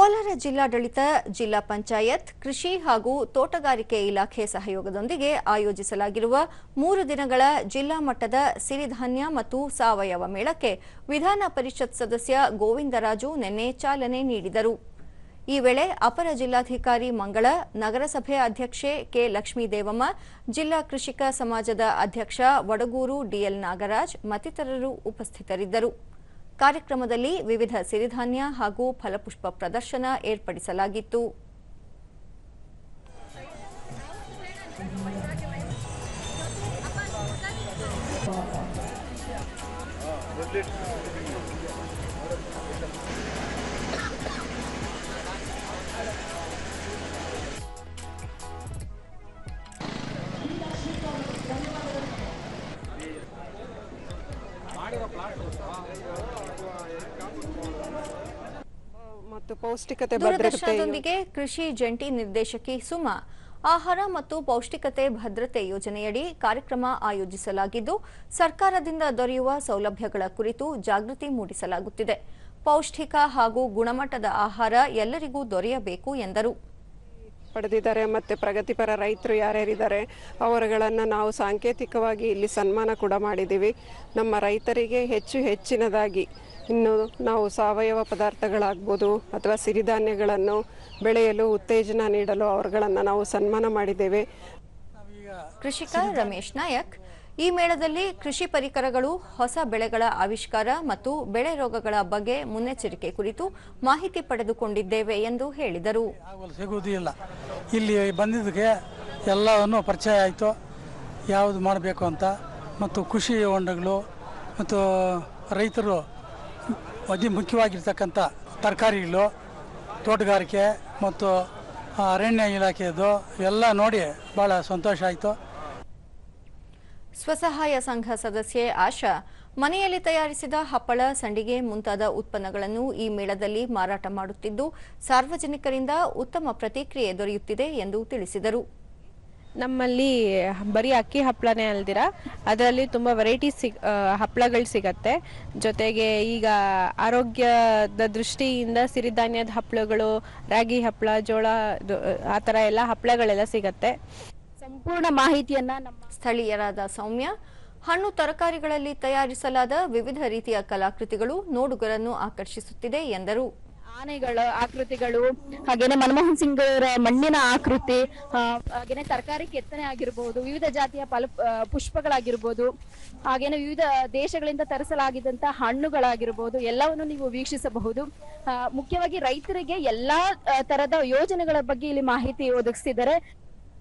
ಕೋಲಾರ ಜಿಲ್ಲಾಡಳಿತ, ಜಿಲ್ಲಾ ಪಂಚಾಯತ್, ಕೃಷಿ ಹಾಗೂ ತೋಟಗಾರಿಕೆ ಇಲಾಖೆ ಸಹಯೋಗದೊಂದಿಗೆ ಆಯೋಜಿಸಲಾಗಿರುವ ಮೂರು ದಿನಗಳ ಜಿಲ್ಲಾ ಮಟ್ಟದ ಸಿರಿಧಾನ್ಯ ಮತ್ತು ಸಾವಯವ ಮೇಳಕ್ಕೆ ವಿಧಾನ ಪರಿಷತ್ ಸದಸ್ಯ ಗೋವಿಂದರಾಜು ನಿನ್ನೆ ಚಾಲನೆ ನೀಡಿದರು. ಈ ವೇಳೆ ಅಪರ ಜಿಲ್ಲಾಧಿಕಾರಿ ಮಂಗಳ, ನಗರಸಭೆ ಅಧ್ಯಕ್ಷೆ ಕೆ. ಲಕ್ಷ್ಮೀದೇವಮ್ಮ, ಜಿಲ್ಲಾ ಕೃಷಿಕ ಸಮಾಜದ ಅಧ್ಯಕ್ಷ ವಡಗೂರು ಡಿಎಲ್ ನಾಗರಾಜ್ ಮತ್ತಿತರರು ಉಪಸ್ಥಿತರಿದ್ದರು. ಕಾರ್ಯಕ್ರಮದಲ್ಲಿ ವಿವಿಧ ಸಿರಿಧಾನ್ಯ ಹಾಗೂ ಫಲಪುಷ್ಪ ಪ್ರದರ್ಶನ ಏರ್ಪಡಿಸಲಾಗಿತ್ತು. ಮತ್ತು ಪೌಷ್ಟಿಕತೆ ಭದ್ರತೆ ದೂರದರ್ಶನದೊಂದಿಗೆ ಕೃಷಿ ಜಂಟಿ ನಿರ್ದೇಶಕಿ ಸುಮಾ ಆಹಾರ ಮತ್ತು ಪೌಷ್ಟಿಕತೆ ಭದ್ರತೆ ಯೋಜನೆಯಡಿ ಕಾರ್ಯಕ್ರಮ ಆಯೋಜಿಸಲಾಗಿದ್ದು ಸರ್ಕಾರದಿಂದ ದೊರೆಯುವ ಸೌಲಭ್ಯಗಳ ಕುರಿತು ಜಾಗೃತಿ ಮೂಡಿಸಲಾಗುತ್ತಿದೆ. ಪೌಷ್ಟಿಕ ಹಾಗೂ ಗುಣಮಟ್ಟದ ಆಹಾರ ಎಲ್ಲರಿಗೂ ದೊರೆಯಬೇಕು ಎಂದರು. ಪಡೆದಿದ್ದಾರೆ ಮತ್ತು ಪ್ರಗತಿಪರ ರೈತರು ಯಾರ್ಯಾರಿದ್ದಾರೆ ಅವರುಗಳನ್ನು ನಾವು ಸಾಂಕೇತಿಕವಾಗಿ ಇಲ್ಲಿ ಸನ್ಮಾನ ಕೂಡ ಮಾಡಿದ್ದೀವಿ. ನಮ್ಮ ರೈತರಿಗೆ ಹೆಚ್ಚು ಹೆಚ್ಚಿನದಾಗಿ ಇನ್ನು ನಾವು ಸಾವಯವ ಪದಾರ್ಥಗಳಾಗ್ಬೋದು ಅಥವಾ ಸಿರಿಧಾನ್ಯಗಳನ್ನು ಬೆಳೆಯಲು ಉತ್ತೇಜನ ನೀಡಲು ಅವರುಗಳನ್ನು ನಾವು ಸನ್ಮಾನ ಮಾಡಿದ್ದೇವೆ. ಕೃಷಿಕ ರಮೇಶ್ ನಾಯಕ್ ಈ ಮೇಳದಲ್ಲಿ ಕೃಷಿ ಪರಿಕರಗಳು ಹೊಸ ಬೆಳೆಗಳ ಆವಿಷ್ಕಾರ ಮತ್ತು ಬೆಳೆ ರೋಗಗಳ ಬಗ್ಗೆ ಮುನ್ನೆಚ್ಚರಿಕೆ ಕುರಿತು ಮಾಹಿತಿ ಪಡೆದುಕೊಂಡಿದ್ದೇವೆ ಎಂದು ಹೇಳಿದರು. ಸಿಗುವುದಿಲ್ಲ. ಇಲ್ಲ ಇಲ್ಲಿ ಬಂದಿದ್ದಕ್ಕೆ ಎಲ್ಲವನ್ನು ಪರಿಚಯ ಆಯಿತು. ಯಾವುದು ಮಾಡಬೇಕು ಅಂತ. ಮತ್ತು ಕೃಷಿ ಹೊಂಡಗಳು ಮತ್ತು ರೈತರು ಅತಿ ಮುಖ್ಯವಾಗಿರ್ತಕ್ಕಂಥ ತರಕಾರಿಗಳು, ತೋಟಗಾರಿಕೆ ಮತ್ತು ಅರಣ್ಯ ಇಲಾಖೆಯದು ಎಲ್ಲ ನೋಡಿ ಭಾಳ ಸಂತೋಷ ಆಯಿತು. ಸ್ವಸಹಾಯ ಸಂಘ ಸದಸ್ಯೆ ಆಶಾ, ಮನೆಯಲ್ಲಿ ತಯಾರಿಸಿದ ಹಪ್ಪಳ, ಸಂಡಿಗೆ ಮುಂತಾದ ಉತ್ಪನ್ನಗಳನ್ನು ಈ ಮೇಳದಲ್ಲಿ ಮಾರಾಟ ಮಾಡುತ್ತಿದ್ದು, ಸಾರ್ವಜನಿಕರಿಂದ ಉತ್ತಮ ಪ್ರತಿಕ್ರಿಯೆ ದೊರೆಯುತ್ತಿದೆ ಎಂದು ತಿಳಿಸಿದರು. ನಮ್ಮಲ್ಲಿ ಬರೀ ಅಕ್ಕಿ ಹಪ್ಪಳನೇ ಅಲ್ದಿರ? ಅದರಲ್ಲಿ ತುಂಬ ವೆರೈಟಿ ಸಿಗ್ ಹಪ್ಪಳಗಳು ಸಿಗತ್ತೆ. ಜೊತೆಗೆ ಈಗ ಆರೋಗ್ಯದ ದೃಷ್ಟಿಯಿಂದ ಸಿರಿಧಾನ್ಯದ ಹಪ್ಪಳಗಳು, ರಾಗಿ ಹಪ್ಪಳ, ಜೋಳ ಆ ಥರ ಎಲ್ಲ ಹಪ್ಪಳಗಳೆಲ್ಲ ಸಿಗತ್ತೆ. ಸಂಪೂರ್ಣ ಮಾಹಿತಿಯನ್ನ ನಮ್ಮ ಸ್ಥಳೀಯರಾದ ಸೌಮ್ಯ, ಹಣ್ಣು ತರಕಾರಿಗಳಲ್ಲಿ ತಯಾರಿಸಲಾದ ವಿವಿಧ ರೀತಿಯ ಕಲಾಕೃತಿಗಳು ನೋಡುಗರನ್ನು ಆಕರ್ಷಿಸುತ್ತಿದೆ ಎಂದರು. ಆನೆಗಳ ಆಕೃತಿಗಳು, ಹಾಗೇನೆ ಮನಮೋಹನ್ ಸಿಂಗ್ ಅವರ ಮಣ್ಣಿನ ಆಕೃತಿ ಹಾಗೇನೆ ತರಕಾರಿ ಕೆತ್ತನೆ ಆಗಿರ್ಬೋದು, ವಿವಿಧ ಜಾತಿಯ ಫಲ ಪುಷ್ಪಗಳಾಗಿರ್ಬೋದು, ಹಾಗೇನೆ ವಿವಿಧ ದೇಶಗಳಿಂದ ತರಿಸಲಾಗಿದ್ದಂತ ಹಣ್ಣುಗಳಾಗಿರ್ಬೋದು, ಎಲ್ಲವನ್ನು ನೀವು ವೀಕ್ಷಿಸಬಹುದು. ಮುಖ್ಯವಾಗಿ ರೈತರಿಗೆ ಎಲ್ಲಾ ತರದ ಯೋಜನೆಗಳ ಬಗ್ಗೆ ಇಲ್ಲಿ ಮಾಹಿತಿ ಒದಗಿಸಿದ್ದಾರೆ.